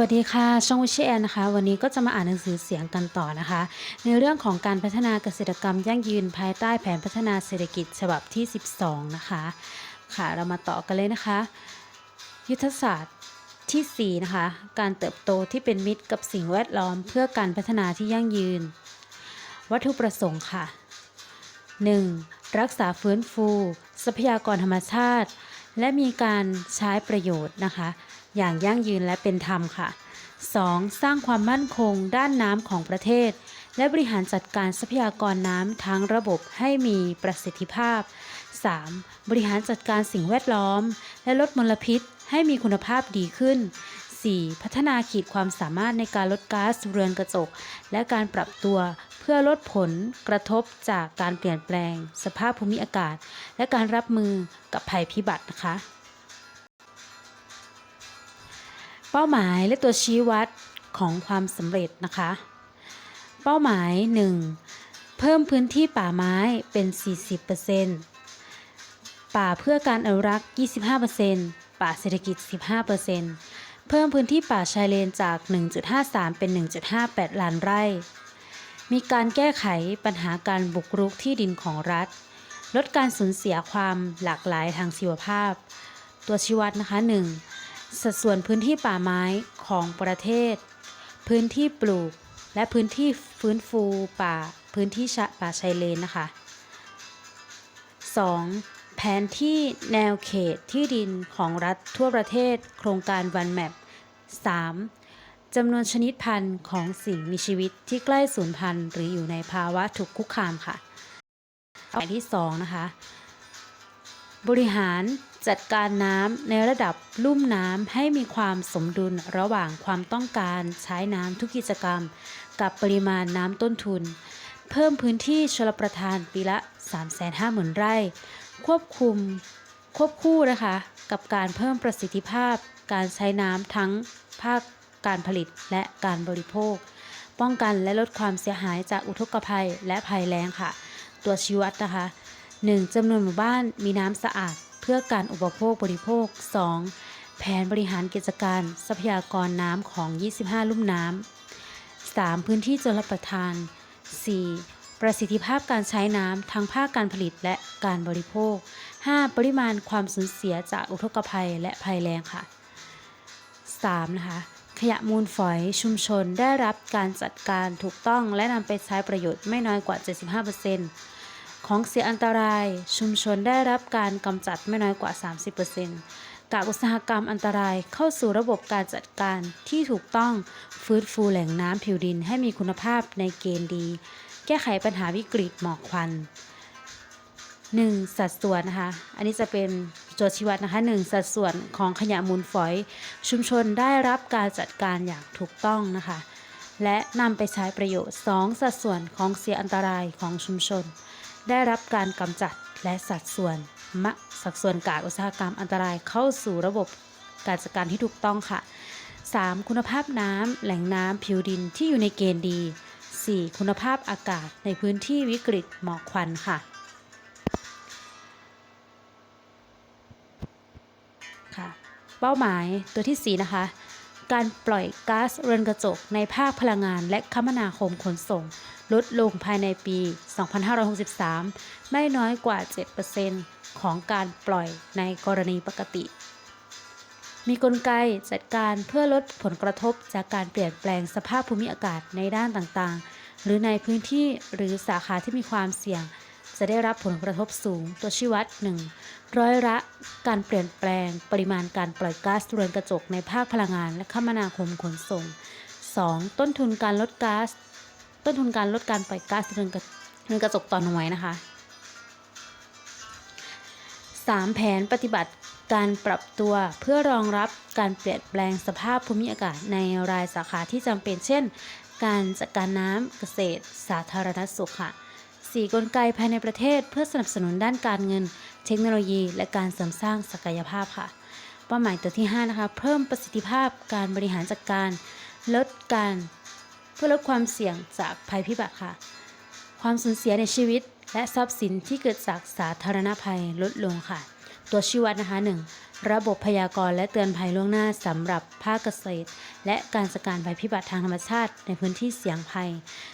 วัสดีค่ะ ช่องวิชแอนนะคะ วันนี้ก็จะมาอ่านหนังสือเสียงกันต่อนะคะ ในเรื่องของการพัฒนาเกษตรกรรมยั่งยืนภายใต้แผนพัฒนาเศรษฐกิจฉบับที่ 12 นะคะ ค่ะเรามาต่อกันเลยนะคะ ยุทธศาสตร์ที่4นะคะ การเติบโตที่เป็นมิตรกับสิ่งแวดล้อม เพื่อการพัฒนาที่ยั่งยืน วัตถุประสงค์ค่ะ 1. รักษาฟื้นฟู ทรัพยากรธรรมชาติ และมีการใช้ประโยชน์นะคะ อย่างยั่งยืนและเป็นธรรมค่ะ 2. สร้างความมั่นคงด้านน้ำของประเทศ และบริหารจัดการทรัพยากรน้ำทั้งระบบให้มีประสิทธิภาพ 3. บริหารจัดการสิ่งแวดล้อม และลดมลพิษให้มีคุณภาพดีขึ้น 4. พัฒนาขีดความสามารถในการลดก๊าซเรือนกระจก และการปรับตัวเพื่อลดผลกระทบจากการเปลี่ยนแปลง สภาพภูมิอากาศ และการรับมือกับภัยพิบัตินะคะ เป้าหมายและตัวชี้วัดของความสำเร็จนะคะ เป้าหมาย 1. เพิ่มพื้นที่ป่าไม้เป็น 40%ป่าเพื่อการอนุรักษ์ 25%ป่าเศรษฐกิจ 15%เพิ่มพื้นที่ป่าชายเลนจาก 1.53 เป็น 1.58 ล้านไร่ มีการแก้ไขปัญหาการบุกรุกที่ดินของรัฐ ลดการสูญเสียความหลากหลายทางชีวภาพ ตัวชี้วัดนะคะ 1. สัดส่วนพื้นที่ป่าไม้ของประเทศ พื้นที่ปลูก และพื้นที่ฟื้นฟูป่า พื้นที่ป่าชายเลนนะคะ 2. แผนที่แนวเขตที่ดินของรัฐทั่วประเทศ โครงการวันแมป 3. จำนวนชนิดพันธุ์ของสิ่งมีชีวิตที่ใกล้สูญพันธุ์หรืออยู่ในภาวะถูกคุกคามค่ะหมายที่ 2 นะคะ บริหาร จัดการน้ำในระดับลุ่มน้ำให้มีความสมดุลระหว่างความต้องการใช้น้ำทุกกิจกรรม กับปริมาณน้ำต้นทุน เพิ่มพื้นที่ชลประทานปีละ 350,000 ไร่ ควบคุมควบคู่นะคะ กับการเพิ่มประสิทธิภาพ การใช้น้ำทั้งภาคการผลิตและการบริโภค ป้องกันและลดความเสียหายจากอุทกภัยและภัยแล้งค่ะ ตัวชี้วัดนะคะ 1. จำนวนหมู่บ้านมีน้ำสะอาด พื่อการอุปโภคบริโภค 2. แผนบริหารกิจการทรัพยากรน้ำของ 25 ลุ่มน้ำ 3. พื้นที่ชลประทาน 4. ประสิทธิภาพการใช้น้ำทั้งภาคการผลิตและการบริโภค 5. ปริมาณความสูญเสียจากอุทกภัยและภัยแล้งค่ะ 3. นะคะขยะมูลฝอยชุมชนได้รับการจัดการถูกต้องและนำไปใช้ประโยชน์ไม่น้อยกว่า 75% ของเสียอันตราย ชุมชนได้รับการกำจัดไม่น้อยกว่า 30%กากอุตสาหกรรมอันตรายเข้าสู่ระบบการจัดการที่ถูกต้องฟื้นฟูแหล่งน้ำผิวดินให้มีคุณภาพในเกณฑ์ดี แก้ไขปัญหาวิกฤตหมอกควัน 1. สัดส่วนนะคะ อันนี้จะเป็นโจทย์ชีวัดนะคะ 1. สัดส่วนของขยะมูลฝอย ชุมชนได้รับการจัดการอย่างถูกต้องนะคะ และนำไปใช้ประโยชน์ 2. สัดส่วนของเสียอันตรายของชุมชน ได้รับการกำจัดและสัดส่วนมะสัดส่วนกากอุตสาหกรรมอันตรายเข้าสู่ระบบการจัดการที่ถูกต้องค่ะ 3. คุณภาพน้ำแหล่งน้ำผิวดินที่อยู่ในเกณฑ์ดี 4. คุณภาพอากาศในพื้นที่วิกฤตหมอกควันค่ะค่ะ เป้าหมายตัวที่ 4 นะคะ การปล่อยก๊าซเรือนกระจกในภาคพลังงานและคมนาคมขนส่ง ลดลงภายในปี 2563 ไม่น้อยกว่า 7%ของการปล่อยในกรณีปกติ มีกลไกจัดการเพื่อลดผลกระทบจากการเปลี่ยนแปลงสภาพภูมิอากาศในด้านต่างๆ หรือในพื้นที่หรือสาขาที่มีความเสี่ยง จะได้รับผลกระทบสูง ตัวชี้วัด 1. ร้อยละการเปลี่ยนแปลงปริมาณการปล่อยก๊าซเรือนกระจกในภาคพลังงานและคมนาคมขนส่ง 2. ต้นทุนการลดก๊าซต้นทุนการลดการปล่อยก๊าซเรือนกระเรือนกระจกต่อหน่วยนะคะ 3. แผนปฏิบัติการปรับตัวเพื่อรองรับการเปลี่ยนแปลงสภาพภูมิอากาศในรายสาขาที่จำเป็น เช่น การจัดการน้ำเกษตรสาธารณสุขค่ะ 4. กลไกภายในประเทศ เพื่อสนับสนุนด้านการเงิน เทคโนโลยี และการเสริมสร้างศักยภาพค่ะ เป้าหมายตัวที่5นะคะเพิ่มประสิทธิภาพการบริหารจัดการ ลดการเพื่อลดความเสี่ยงจากภัยพิบัติค่ะ ความสูญเสียในชีวิตและทรัพย์สินที่เกิดจากสาธารณภัยลดลงค่ะ ตัวชี้วัดนะคะ 1. ระบบพยากรณ์และเตือนภัยล่วงหน้าสำหรับภาคเกษตร และการจัดการภัยพิบัติทางธรรมชาติในพื้นที่เสี่ยงภัย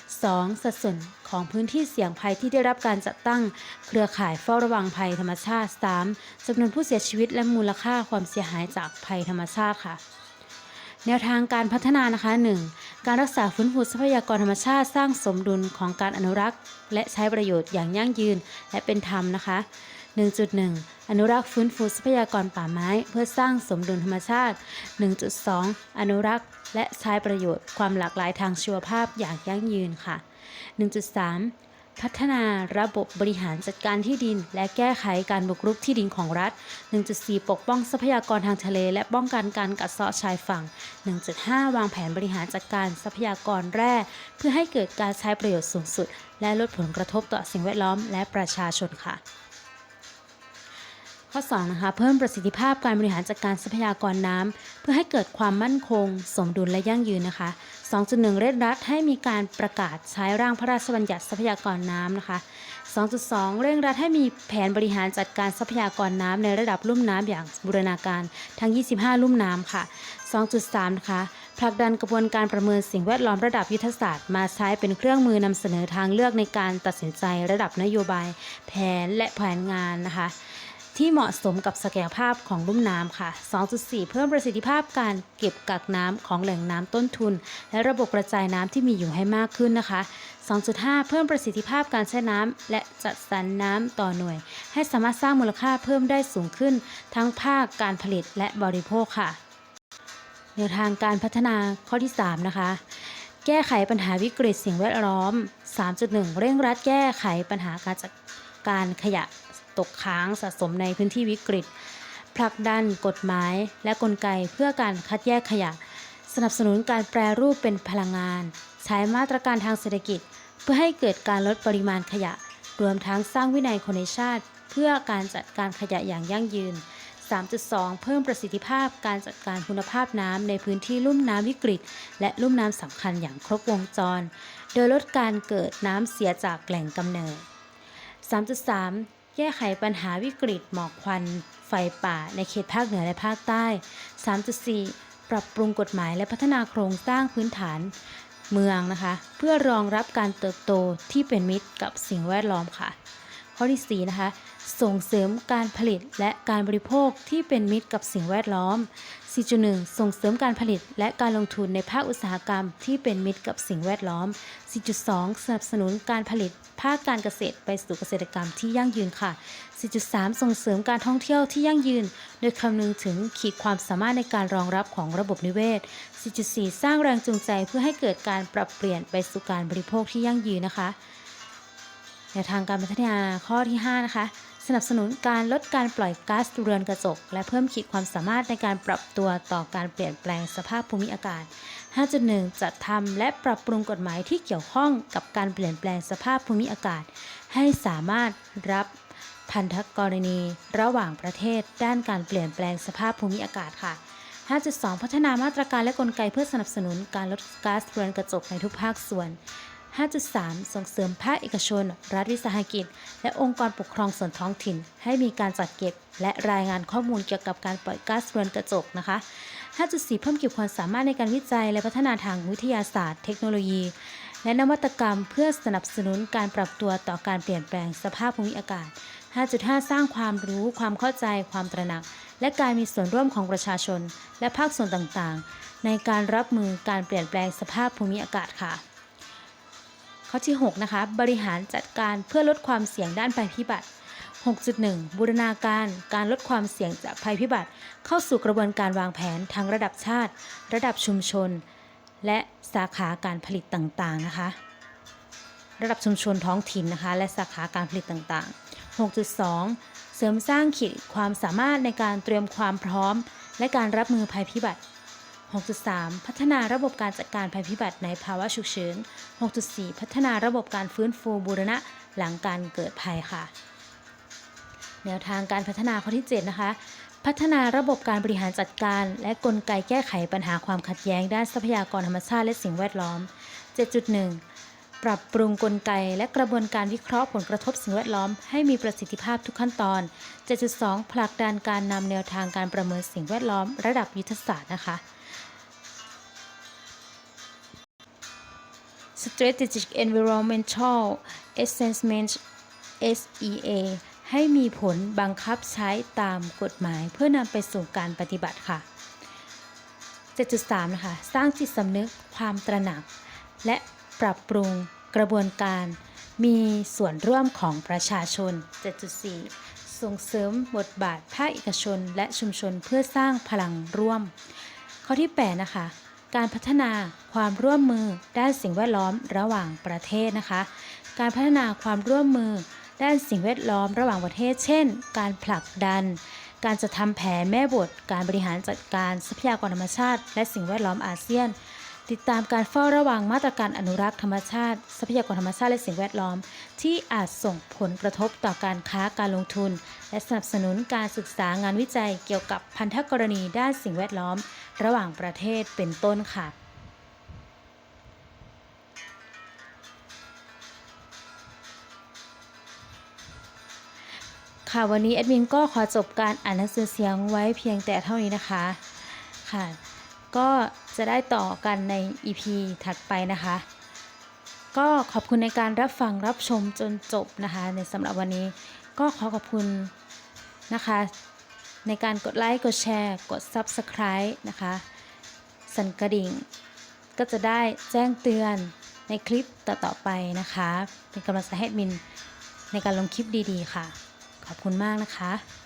2. สัดส่วนของพื้นที่เสี่ยงภัยที่ได้รับการจัดตั้งเครือข่ายเฝ้าระวังภัยธรรมชาติ 3. จำนวนผู้เสียชีวิตและมูลค่าความเสียหายจากภัยธรรมชาติค่ะแนวทางการพัฒนานะคะ 1. การรักษาฟื้นฟูทรัพยากรธรรมชาติสร้างสมดุลของการอนุรักษ์ และใช้ประโยชน์อย่างยั่งยืนและเป็นธรรมนะคะ 1.1 อนุรักษ์ฟื้นฟูทรัพยากรป่าไม้ เพื่อสร้างสมดุลธรรมชาติ 1.2 อนุรักษ์ และใช้ประโยชน์ความหลากหลายทางชีวภาพอย่างยั่งยืนค่ะ 1.3พัฒนาระบบบริหารจัดการที่ดิน และแก้ไขการบุกรุกที่ดินของรัฐ 1.4 ปกป้องทรัพยากรทางทะเล และป้องกันการกัดเซาะชายฝั่ง 1.5 วางแผนบริหารจัดการทรัพยากรแร่ เพื่อให้เกิดการใช้ประโยชน์สูงสุด และลดผลกระทบต่อสิ่งแวดล้อมและประชาชนค่ะ ข้อ2นะคะเพิ่มประสิทธิภาพการบริหารจัดการทรัพยากรน้ำเพื่อให้เกิดความมั่นคง สมดุลและยั่งยืนนะคะ 2.1 เร่งรัดให้มีการประกาศใช้ร่างพระราชบัญญัติทรัพยากรน้ำนะคะ 2.2 เร่งรัดให้มีแผนบริหารจัดการทรัพยากรน้ำในระดับลุ่มน้ำอย่างบูรณาการทั้ง 25 ลุ่มน้ำค่ะ 2.3 นะคะผลักดันกระบวนการประเมินสิ่งแวดล้อมระดับยุทธศาสตร์มาใช้เป็นเครื่องมือนำเสนอทางเลือกในการตัดสินใจระดับนโยบาย แผนและแผนงานนะคะ ที่เหมาะสมกับศักยภาพของลุ่มน้ำค่ะ 2.4 เพิ่มประสิทธิภาพการเก็บกักน้ำของแหล่งน้ำต้นทุน และระบบกระจายน้ำที่มีอยู่ให้มากขึ้นนะคะ 2.5 เพิ่มประสิทธิภาพการใช้น้ำและจัดสรรน้ำต่อหน่วย ให้สามารถสร้างมูลค่าเพิ่มได้สูงขึ้น ทั้งภาคการผลิตและบริโภคค่ะแนวทางการพัฒนาข้อที่ 3 นะคะ แก้ไขปัญหาวิกฤตสิ่งแวดล้อม 3.1 เร่งรัดแก้ไขปัญหาการจัดการขยะ ตกค้างสะสมในพื้นที่วิกฤตผลักดันกฎหมายและกลไกเพื่อการคัดแยกขยะ สนับสนุนการแปรรูปเป็นพลังงาน ใช้มาตรการทางเศรษฐกิจ เพื่อให้เกิดการลดปริมาณขยะ รวมทั้งสร้างวินัยคนในชาติ เพื่อการจัดการขยะอย่างยั่งยืน 3.2 เพิ่มประสิทธิภาพการจัดการคุณภาพน้ำในพื้นที่ลุ่มน้ำวิกฤต และลุ่มน้ำสำคัญอย่างครบวงจร โดยลดการเกิดน้ำเสียจากแหล่งกำเนิด 3.3 แก้ไขปัญหาวิกฤตหมอกควันไฟป่าในเขตภาคเหนือและภาคใต้ 3.4 ปรับปรุงกฎหมายและพัฒนาโครงสร้างพื้นฐานเมืองนะคะ เพื่อรองรับการเติบโตที่เป็นมิตรกับสิ่งแวดล้อมค่ะ อที่ 4 นะคะ ส่งเสริมการผลิตและการบริโภคที่เป็นมิตรกับสิ่งแวดล้อม 4.1 ส่งเสริมการผลิตและการลงทุนในภาคอุตสาหกรรมที่เป็นมิตรกับสิ่งแวดล้อม 4.2 สนับสนุนการผลิตภาคการเกษตรไปสู่เกษตรกรรมที่ยั่งยืนค่ะ 4.3 ส่งเสริมการท่องเที่ยวที่ยั่งยืน โดยคำนึงถึงขีดความสามารถในการรองรับของระบบนิเวศ 4.4 สร้างแรงจูงใจเพื่อให้เกิดการปรับเปลี่ยนไปสู่การบริโภคที่ยั่งยืนนะคะ แนวทางการพัฒนาข้อที่ 5 นะคะ สนับสนุนการลดการปล่อยก๊าซเรือนกระจก และเพิ่มขีดความสามารถในการปรับตัวต่อการเปลี่ยนแปลงสภาพภูมิอากาศ 5.1 จัดทำและปรับปรุงกฎหมายที่เกี่ยวข้องกับการเปลี่ยนแปลงสภาพภูมิอากาศ ให้สามารถรับพันธกรณี ระหว่างประเทศ ด้านการเปลี่ยนแปลงสภาพภูมิอากาศค่ะ 5.2 พัฒนามาตรการและกลไกเพื่อสนับสนุนการลดก๊าซเรือนกระจกในทุกภาคส่วน 5.3 ส่งเสริมภาคเอกชน รัฐวิสาหกิจ และองค์กรปกครองส่วนท้องถิ่น ให้มีการจัดเก็บ และรายงานข้อมูลเกี่ยวกับการปล่อยก๊าซเรือนกระจกนะคะ 5.4 เพิ่มขีดความสามารถในการวิจัย และพัฒนาทางวิทยาศาสตร์ เทคโนโลยี และนวัตกรรมเพื่อสนับสนุนการปรับตัวต่อการเปลี่ยนแปลงสภาพภูมิอากาศ 5.5 สร้างความรู้ ความเข้าใจ ความตระหนัก และการมีส่วนร่วมของประชาชน และภาคส่วนต่างๆ ในการรับมือการเปลี่ยนแปลงสภาพภูมิอากาศค่ะ ข้อที่ 6 นะคะ บริหารจัดการเพื่อลดความเสี่ยงด้านภัยพิบัติ 6.1 บูรณาการการลดความเสี่ยงจากภัยพิบัติ เข้าสู่กระบวนการวางแผนทั้งระดับชาติ ระดับชุมชน และสาขาการผลิตต่างๆนะคะ ระดับชุมชนท้องถิ่นนะคะ และสาขาการผลิตต่างๆ 6.2 เสริมสร้างขีดความสามารถในการเตรียมความพร้อม และการรับมือภัยพิบัติ 6.3 พัฒนาระบบการจัดการภัยพิบัติในภาวะฉุกเฉิน 6.4 พัฒนาระบบการฟื้นฟูบูรณะหลังการเกิดภัยค่ะ แนวทางการพัฒนาข้อที่ 7 นะคะ พัฒนาระบบการบริหารจัดการ และกลไกแก้ไขปัญหาความขัดแย้งด้านทรัพยากรธรรมชาติและสิ่งแวดล้อม 7.1 ปรับปรุงกลไกและกระบวนการวิเคราะห์ผลกระทบสิ่งแวดล้อมให้มีประสิทธิภาพทุกขั้นตอน 7.2 ผลักดันการนำแนวทางการประเมินสิ่งแวดล้อม ระดับยุทธศาสตร์นะคะ Strategic Environmental Assessment SEA ให้มีผลบังคับใช้ตามกฎหมายเพื่อนำไปสู่การปฏิบัติค่ะ 7.3 นะคะ สร้างจิตสำนึกความตระหนัก และปรับปรุงกระบวนการมีส่วนร่วมของประชาชน 7.4 ส่งเสริมบทบาทภาคเอกชนและชุมชนเพื่อสร้างพลังร่วม ข้อที่ 8 นะคะ การพัฒนาความร่วมมือด้านสิ่งแวดล้อมระหว่างประเทศนะคะ การพัฒนาความร่วมมือด้านสิ่งแวดล้อมระหว่างประเทศ เช่น การผลักดัน การจะทำแผนแม่บท การบริหารจัดการทรัพยากรธรรมชาติ และสิ่งแวดล้อมอาเซียน ติดตามการเฝ้าระวังมาตรการอนุรักษ์ธรรมชาติ ทรัพยากรธรรมชาติและสิ่งแวดล้อม ที่อาจส่งผลกระทบต่อการค้าการลงทุน และสนับสนุนการศึกษางานวิจัยเกี่ยวกับพันธกรณีด้านสิ่งแวดล้อม ระหว่างประเทศเป็นต้นค่ะ ค่ะวันนี้แอดมินก็ขอจบการอ่านหนังสือเสียงไว้เพียงแต่เท่านี้นะคะค่ะ ก็จะได้ต่อกันใน EP ถัดไปนะคะ ก็ขอบคุณในการรับฟังรับชมจนจบนะคะ ในสำหรับวันนี้ก็ขอขอบคุณนะคะ ในการกดไลค์ กดแชร์ กด Subscribe นะคะ สั่นกระดิ่ง ก็จะได้แจ้งเตือนในคลิปต่อๆไปนะคะ เป็นกำลังใจให้มินในการลงคลิปดีๆค่ะ ขอบคุณมากนะคะ